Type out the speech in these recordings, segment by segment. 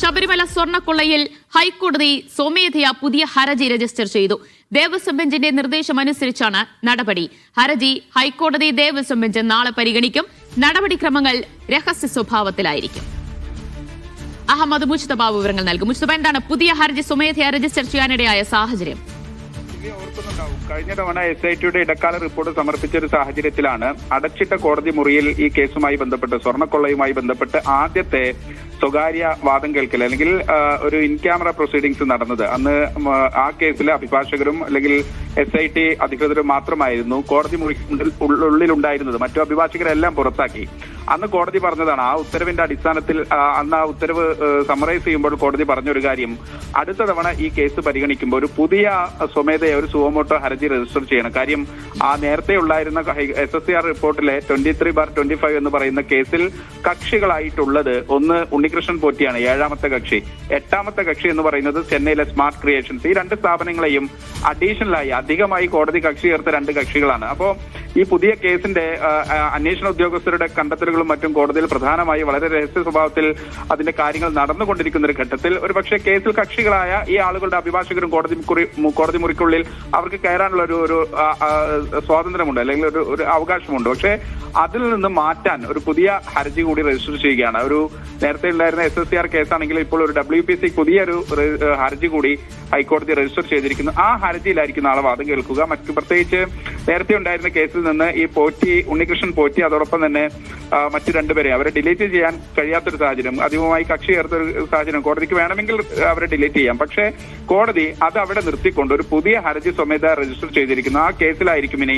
ശബരിമല സ്വർണക്കൊള്ളയിൽ ഹൈക്കോടതി സ്വമേധയാ പുതിയ ഹർജി രജിസ്റ്റർ ചെയ്തു. ദേവസ്വം ബെഞ്ചിന്റെ നിർദ്ദേശമനുസരിച്ചാണ് നടപടി. ഹർജി ഹൈക്കോടതി ദേവസ്വം ബെഞ്ച് നാളെ പരിഗണിക്കും. നടപടിക്രമങ്ങൾ രഹസ്യ സ്വഭാവത്തിലായിരിക്കും. അഹമ്മദ് മുസ്തബാബ് വിവരങ്ങൾ നൽകും. മുസ്തബ എന്താണ് പുതിയ ഹർജി സ്വമേധയാ രജിസ്റ്റർ ചെയ്യാനിടയായ സാഹചര്യം? കഴിഞ്ഞ തവണ എസ് ഐ ടിയുടെ ഇടക്കാല റിപ്പോർട്ട് സമർപ്പിച്ച ഒരു സാഹചര്യത്തിലാണ് അടച്ചിട്ട കോടതി മുറിയിൽ ഈ കേസുമായി ബന്ധപ്പെട്ട് സ്വർണക്കൊള്ളയുമായി ബന്ധപ്പെട്ട് ആദ്യത്തെ സ്വകാര്യ വാദം കേൾക്കൽ അല്ലെങ്കിൽ ഒരു ഇൻ ക്യാമറ പ്രൊസീഡിങ്സ് നടന്നത്. അന്ന് ആ കേസിൽ അഭിഭാഷകരും അല്ലെങ്കിൽ എസ് ഐ ടി അധികൃതരും മാത്രമായിരുന്നു കോടതി ഉള്ളിലുണ്ടായിരുന്നത്. മറ്റു അഭിഭാഷകരെല്ലാം പുറത്താക്കി. അന്ന് കോടതി പറഞ്ഞതാണ് ആ ഉത്തരവിന്റെ അടിസ്ഥാനത്തിൽ അന്ന് ആ ഉത്തരവ് സമറൈസ് ചെയ്യുമ്പോൾ കോടതി പറഞ്ഞൊരു കാര്യം. അടുത്ത തവണ ഈ കേസ് പരിഗണിക്കുമ്പോൾ ഒരു പുതിയ സ്വമേധയ ഒരു സുവമോട്ടോ ഹർജി രജിസ്റ്റർ ചെയ്യണം. കാര്യം ആ നേരത്തെ ഉണ്ടായിരുന്ന എസ് എസ് സി ആർ റിപ്പോർട്ടിലെ twenty three bar twenty five എന്ന് പറയുന്ന കേസിൽ കക്ഷികളായിട്ടുള്ളത് ഒന്ന് ഉണ്ണികൃഷ്ണൻ പോറ്റിയാണ് ഏഴാമത്തെ കക്ഷി. എട്ടാമത്തെ കക്ഷി എന്ന് പറയുന്നത് ചെന്നൈയിലെ സ്മാർട്ട് ക്രിയേഷൻസ് ഈ രണ്ട് സ്ഥാപനങ്ങളെയും അഡീഷണലായി അധികമായി കോടതി കക്ഷി ചേർത്ത രണ്ട് കക്ഷികളാണ്. അപ്പോ ഈ പുതിയ കേസിന്റെ അന്വേഷണ ഉദ്യോഗസ്ഥരുടെ കണ്ടെത്തലുകളും മറ്റും കോടതിയിൽ പ്രധാനമായി വളരെ രഹസ്യ സ്വഭാവത്തിൽ അതിന്റെ കാര്യങ്ങൾ നടന്നുകൊണ്ടിരിക്കുന്ന ഒരു ഘട്ടത്തിൽ ഒരു പക്ഷേ കേസിൽ കക്ഷികളായ ഈ ആളുകളുടെ അഭിഭാഷകരും കോടതി മുറി കോടതി മുറിക്കുള്ളിൽ അവർക്ക് കയറാനുള്ള ഒരു ഒരു സ്വാതന്ത്ര്യമുണ്ട്. അല്ലെങ്കിൽ ഒരു ഒരു അവകാശമുണ്ട്. പക്ഷേ അതിൽ നിന്ന് മാറ്റാൻ ഒരു പുതിയ ഹർജി കൂടി രജിസ്റ്റർ ചെയ്യുകയാണ്. ഒരു നേരത്തെ ഉണ്ടായിരുന്ന എസ് എസ് സി ആർ കേസാണെങ്കിൽ ഇപ്പോൾ ഒരു ഡബ്ല്യു പി സി പുതിയൊരു ഹർജി കൂടി ഹൈക്കോടതി രജിസ്റ്റർ ചെയ്തിരിക്കുന്നു. ആ ഹർജിയിലായിരിക്കും നാളെ വാദം കേൾക്കുക. മറ്റു പ്രത്യേകിച്ച് നേരത്തെ ഉണ്ടായിരുന്ന കേസിൽ നിന്ന് ഈ പോറ്റി ഉണ്ണികൃഷ്ണൻ പോറ്റി അതോടൊപ്പം തന്നെ മറ്റു രണ്ടുപേരെ അവരെ ഡിലീറ്റ് ചെയ്യാൻ കഴിയാത്തൊരു സാഹചര്യം അധികമായി കക്ഷി ചേർത്ത ഒരു സാഹചര്യം കോടതിക്ക് വേണമെങ്കിൽ അവരെ ഡിലീറ്റ് ചെയ്യാം. പക്ഷേ കോടതി അത് അവിടെ നിർത്തിക്കൊണ്ട് ഒരു പുതിയ ഹർജി സ്വമേധ രജിസ്റ്റർ ചെയ്തിരിക്കുന്നു. ആ കേസിലായിരിക്കും ഇനി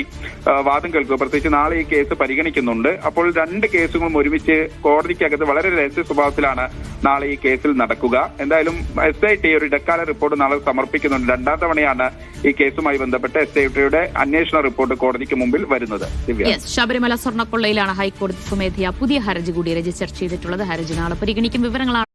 വാദം കേൾക്കുക. പ്രത്യേകിച്ച് നാളെ ഈ കേസ് പരിഗണിക്കുന്നുണ്ട്. അപ്പോൾ രണ്ട് കേസുകളും ഒരുമിച്ച് കോടതിക്കകത്ത് വളരെ രഹസ്യ സ്വഭാവത്തിലാണ് നാളെ ഈ കേസിൽ നടക്കുക. എന്തായാലും എസ് ഐ ടി ഒരു ഇടക്കാല റിപ്പോർട്ട് നാളെ സമർപ്പിക്കുന്നുണ്ട്. രണ്ടാം തവണയാണ് ഈ കേസുമായി ബന്ധപ്പെട്ട് എസ് ഐ ടിയുടെ അന്വേഷണ റിപ്പോർട്ട് കോടതിക്ക് മുമ്പിൽ വരുന്നത്. ശബരിമല സ്വർണക്കൊള്ളയിലാണ് ഹൈക്കോടതി സ്വമേധയാ പുതിയ ഹർജി കൂടി രജിസ്റ്റർ ചെയ്തിട്ടുള്ളത്. ഹർജി നാളെ പരിഗണിക്കും വിവരങ്ങളാണ്